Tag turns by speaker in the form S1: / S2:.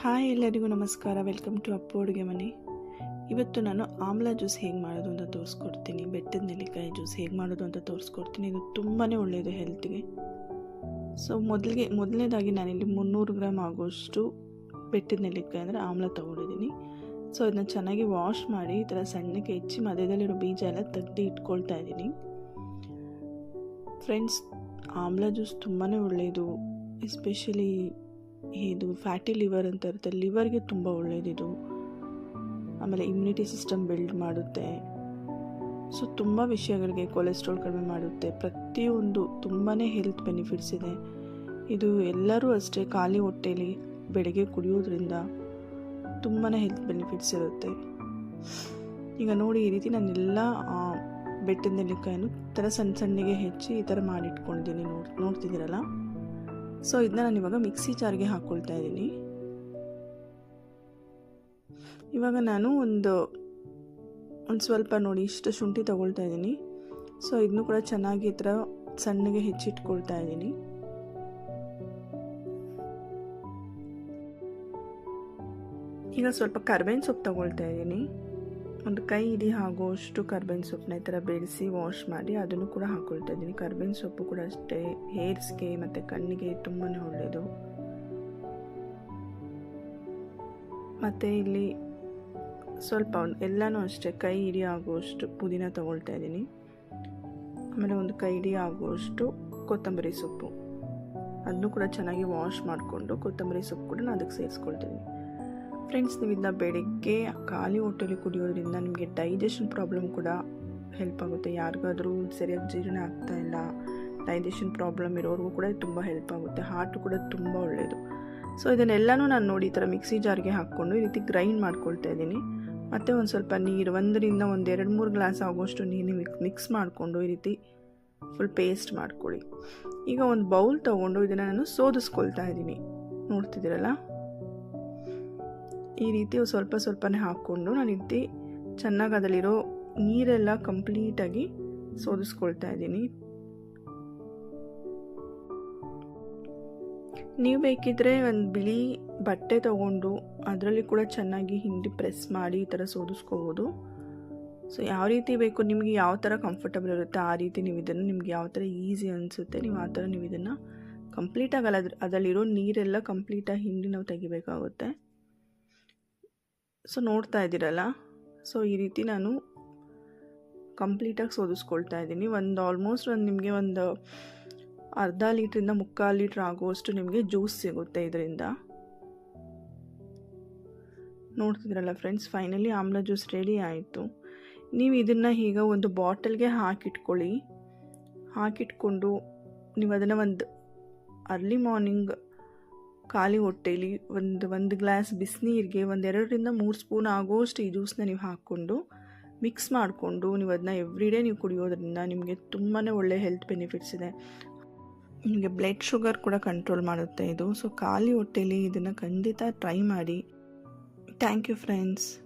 S1: Hi, ಎಲ್ಲರಿಗೂ ನಮಸ್ಕಾರ. Welcome to Appu ಅಡುಗೆ ಮನೆ. ಇವತ್ತು ನಾನು ಆಮ್ಲ ಜ್ಯೂಸ್ ಹೇಗೆ ಮಾಡೋದು ಅಂತ ತೋರಿಸ್ಕೊಡ್ತೀನಿ. ಬೆಟ್ಟದ ನೆಲ್ಲಿಕಾಯಿ ಜ್ಯೂಸ್ ಹೇಗೆ ಮಾಡೋದು ಅಂತ ತೋರಿಸ್ಕೊಡ್ತೀನಿ. ಇದು ತುಂಬಾ ಒಳ್ಳೆಯದು ಹೆಲ್ತ್ಗೆ. ಸೊ ಮೊದಲಿಗೆ, ಮೊದಲನೇದಾಗಿ ನಾನಿಲ್ಲಿ ಮುನ್ನೂರು ಗ್ರಾಮ್ ಆಗೋಷ್ಟು ಬೆಟ್ಟದ ನೆಲ್ಲಿಕಾಯಿ ಅಂದರೆ ಆಮ್ಲ ತೊಗೊಂಡಿದ್ದೀನಿ. ಸೊ ಅದನ್ನ ಚೆನ್ನಾಗಿ ವಾಶ್ ಮಾಡಿ, ಈ ಥರ ಸಣ್ಣಕ್ಕೆ ಹೆಚ್ಚಿ ಮಧ್ಯದಲ್ಲಿರೋ ಬೀಜ ಎಲ್ಲ ತೆಗ್ದು ಇಟ್ಕೊಳ್ತಾ ಇದ್ದೀನಿ. ಫ್ರೆಂಡ್ಸ್ ಆಮ್ಲ ಜ್ಯೂಸ್ ತುಂಬಾ ಒಳ್ಳೆಯದು ಎಸ್ಪೆಷಲಿ ಇದು ಫ್ಯಾಟಿ ಲಿವರ್ ಅಂತ ಇರುತ್ತೆ. ಲಿವರ್ಗೆ ತುಂಬ ಒಳ್ಳೆಯದಿದು ಆಮೇಲೆ ಇಮ್ಯುನಿಟಿ ಸಿಸ್ಟಮ್ ಬಿಲ್ಡ್ ಮಾಡುತ್ತೆ. ಸೊ ತುಂಬ ವಿಷಯಗಳಿಗೆ ಕೊಲೆಸ್ಟ್ರಾಲ್ ಕಡಿಮೆ ಮಾಡುತ್ತೆ. ಪ್ರತಿಯೊಂದು ತುಂಬಾ ಹೆಲ್ತ್ ಬೆನಿಫಿಟ್ಸ್ ಇದೆ. ಇದು ಎಲ್ಲರೂ ಅಷ್ಟೇ ಖಾಲಿ ಹೊಟ್ಟೆಯಲ್ಲಿ ಬೆಳಗ್ಗೆ ಕುಡಿಯೋದ್ರಿಂದ ತುಂಬಾ ಹೆಲ್ತ್ ಬೆನಿಫಿಟ್ಸ್ ಇರುತ್ತೆ. ಈಗ ನೋಡಿ, ಈ ರೀತಿ ನಾನೆಲ್ಲ ಬೆಟ್ಟದ ನೆಲ್ಲಿಕಾಯನ್ನು ಥರ ಸಣ್ಣ ಸಣ್ಣಗೆ ಹೆಚ್ಚಿ ಈ ಥರ ಮಾಡಿಟ್ಕೊಂಡಿದ್ದೀನಿ. ನೋಡಿ, ನೋಡ್ತಿದ್ದೀರಲ್ಲ? ಸೊ ಇದನ್ನ ನಾನು ಇವಾಗ ಮಿಕ್ಸಿ ಜಾರ್ಗೆ ಹಾಕ್ಕೊಳ್ತಾ ಇದ್ದೀನಿ. ಇವಾಗ ನಾನು ಒಂದು ಒಂದು ಸ್ವಲ್ಪ ನೋಡಿ, ಇಷ್ಟು ಶುಂಠಿ ತಗೊಳ್ತಾ ಇದ್ದೀನಿ. ಸೊ ಇದನ್ನು ಕೂಡ ಚೆನ್ನಾಗಿ ಈ ಸಣ್ಣಗೆ ಹೆಚ್ಚಿಟ್ಕೊಳ್ತಾ ಇದ್ದೀನಿ. ಈಗ ಸ್ವಲ್ಪ ಕರ್ಬೇವಿನ ಸೊಪ್ಪು ತಗೊಳ್ತಾ ಇದ್ದೀನಿ. ಒಂದು ಕೈ ಇಡೀ ಆಗೋಷ್ಟು ಕರ್ಬೇವಿನ ಸೊಪ್ಪನ್ನ ಈ ಥರ ಬೆಳೆಸಿ ವಾಶ್ ಮಾಡಿ ಅದನ್ನು ಕೂಡ ಹಾಕ್ಕೊಳ್ತಾ ಇದ್ದೀನಿ. ಕರ್ಬೇವಿನ ಸೊಪ್ಪು ಕೂಡ ಅಷ್ಟೇ, ಹೇರ್ಸ್ಗೆ ಮತ್ತು ಕಣ್ಣಿಗೆ ತುಂಬಾ ಒಳ್ಳೆಯದು ಮತ್ತು ಇಲ್ಲಿ ಸ್ವಲ್ಪ ಎಲ್ಲನೂ ಅಷ್ಟೇ, ಕೈ ಇಡೀ ಆಗುವಷ್ಟು ಪುದೀನ ತೊಗೊಳ್ತಾ ಇದ್ದೀನಿ. ಆಮೇಲೆ ಒಂದು ಕೈ ಹಿಡಿ ಆಗುವಷ್ಟು ಕೊತ್ತಂಬರಿ ಸೊಪ್ಪು. ಅದನ್ನು ಕೂಡ ಚೆನ್ನಾಗಿ ವಾಶ್ ಮಾಡಿಕೊಂಡು ಕೊತ್ತಂಬರಿ ಸೊಪ್ಪು ಕೂಡ ನಾನು ಅದಕ್ಕೆ ಸೇರಿಸ್ಕೊಳ್ತೀನಿ ಫ್ರೆಂಡ್ಸ್ ನೀವು ಬೆಳಗ್ಗೆ ಖಾಲಿ ಹೊಟ್ಟೆಲಿ ಕುಡಿಯೋದ್ರಿಂದ ನಿಮಗೆ ಡೈಜೆಷನ್ ಪ್ರಾಬ್ಲಮ್ ಕೂಡ ಹೆಲ್ಪ್ ಆಗುತ್ತೆ. ಯಾರಿಗಾದರೂ ಸರಿಯಾಗಿ ಜೀರ್ಣ ಆಗ್ತಾ ಇಲ್ಲ ಡೈಜೆಷನ್ ಪ್ರಾಬ್ಲಮ್ ಇರೋರಿಗೂ ಕೂಡ ತುಂಬ ಹೆಲ್ಪ್ ಆಗುತ್ತೆ. ಹಾರ್ಟ್ ಕೂಡ ತುಂಬ ಒಳ್ಳೆಯದು ಸೊ ಇದನ್ನೆಲ್ಲನೂ ನಾನು ನೋಡಿ ಈ ಥರ ಮಿಕ್ಸಿ ಜಾರ್ಗೆ ಹಾಕ್ಕೊಂಡು ಈ ರೀತಿ ಗ್ರೈಂಡ್ ಮಾಡ್ಕೊಳ್ತಾ ಇದ್ದೀನಿ. ಮತ್ತು ಒಂದು ಸ್ವಲ್ಪ ನೀರು, ಒಂದರಿಂದ ಒಂದು ಎರಡು ಮೂರು ಗ್ಲಾಸ್ ಆಗೋಷ್ಟು ನೀರು ಮಿಕ್ ಮಿಕ್ಸ್ ಮಾಡಿಕೊಂಡು ಈ ರೀತಿ ಫುಲ್ ಪೇಸ್ಟ್ ಮಾಡ್ಕೊಳ್ಳಿ. ಈಗ ಒಂದು ಬೌಲ್ ತೊಗೊಂಡು ಇದನ್ನು ನಾನು ಸೋದಿಸ್ಕೊಳ್ತಾ ಇದ್ದೀನಿ. ನೋಡ್ತಿದ್ದೀರಲ್ಲ? ಈ ರೀತಿ ಸ್ವಲ್ಪ ಸ್ವಲ್ಪನೇ ಹಾಕ್ಕೊಂಡು ನಾನು ರೀತಿ ಚೆನ್ನಾಗಿ ಅದರಲ್ಲಿರೋ ನೀರೆಲ್ಲ ಕಂಪ್ಲೀಟಾಗಿ ಸೋದಿಸ್ಕೊಳ್ತಾ ಇದ್ದೀನಿ. ನೀವು ಬೇಕಿದ್ರೆ ಒಂದು ಬಿಳಿ ಬಟ್ಟೆ ತಗೊಂಡು ಅದರಲ್ಲಿ ಕೂಡ ಚೆನ್ನಾಗಿ ಹಿಂಡಿ ಪ್ರೆಸ್ ಮಾಡಿ ಈ ಥರ ಸೋದಿಸ್ಕೋಬೋದು. ಸೊ, ಯಾವ ರೀತಿ ಬೇಕು, ನಿಮಗೆ ಯಾವ ಥರ ಕಂಫರ್ಟಬಲ್ ಇರುತ್ತೆ ಆ ರೀತಿ ನೀವು ಇದನ್ನು, ನಿಮ್ಗೆ ಯಾವ ಥರ ಈಸಿ ಅನಿಸುತ್ತೆ, ನೀವು ಆ ಥರ ನೀವು ಇದನ್ನು ಕಂಪ್ಲೀಟಾಗಲ್ಲ ಅದ್ರ ಅದರಲ್ಲಿರೋ ನೀರೆಲ್ಲ ಕಂಪ್ಲೀಟಾಗಿ ಹಿಂಡಿ ನಾವು ತೆಗಿಬೇಕಾಗುತ್ತೆ. ಸೊ ನೋಡ್ತಾ ಇದ್ದೀರಲ್ಲ? ಸೊ ಈ ರೀತಿ ನಾನು ಕಂಪ್ಲೀಟಾಗಿ ಸೋದಿಸ್ಕೊಳ್ತಾ ಇದ್ದೀನಿ. ಒಂದು ಆಲ್ಮೋಸ್ಟ್ ಒಂದು ನಿಮಗೆ ಒಂದು ಅರ್ಧ ಲೀಟ್ರಿಂದ ಮುಕ್ಕಾಲು ಲೀಟ್ರ್ ಆಗುವಷ್ಟು ನಿಮಗೆ ಜ್ಯೂಸ್ ಸಿಗುತ್ತೆ ಇದರಿಂದ. ನೋಡ್ತಿದ್ರಲ್ಲ ಫ್ರೆಂಡ್ಸ್, ಫೈನಲಿ ಆಮ್ಲ ಜ್ಯೂಸ್ ರೆಡಿ ಆಯಿತು. ನೀವು ಇದನ್ನು ಈಗ ಒಂದು ಬಾಟಲ್ಗೆ ಹಾಕಿಟ್ಕೊಳ್ಳಿ. ಹಾಕಿಟ್ಕೊಂಡು ನೀವು ಅದನ್ನು ಒಂದು ಅರ್ಲಿ ಮಾರ್ನಿಂಗ್ ಖಾಲಿ ಹೊಟ್ಟೆಲಿ ಒಂದು ಒಂದು ಗ್ಲಾಸ್ ಬಿಸಿನೀರಿಗೆ ಒಂದು ಎರಡರಿಂದ ಮೂರು ಸ್ಪೂನ್ ಆಗೋಷ್ಟು ಈ ಜ್ಯೂಸನ್ನ ನೀವು ಹಾಕ್ಕೊಂಡು ಮಿಕ್ಸ್ ಮಾಡಿಕೊಂಡು ನೀವು ಅದನ್ನ ಎವ್ರಿ ಡೇ ನೀವು ಕುಡಿಯೋದ್ರಿಂದ ನಿಮಗೆ ತುಂಬಾ ಒಳ್ಳೆ ಹೆಲ್ತ್ ಬೆನಿಫಿಟ್ಸ್ ಇದೆ. ನಿಮಗೆ ಬ್ಲಡ್ ಶುಗರ್ ಕೂಡ ಕಂಟ್ರೋಲ್ ಮಾಡುತ್ತೆ ಇದು. ಸೊ ಖಾಲಿ ಹೊಟ್ಟೆಲಿ ಇದನ್ನು ಖಂಡಿತ ಟ್ರೈ ಮಾಡಿ. Thank you friends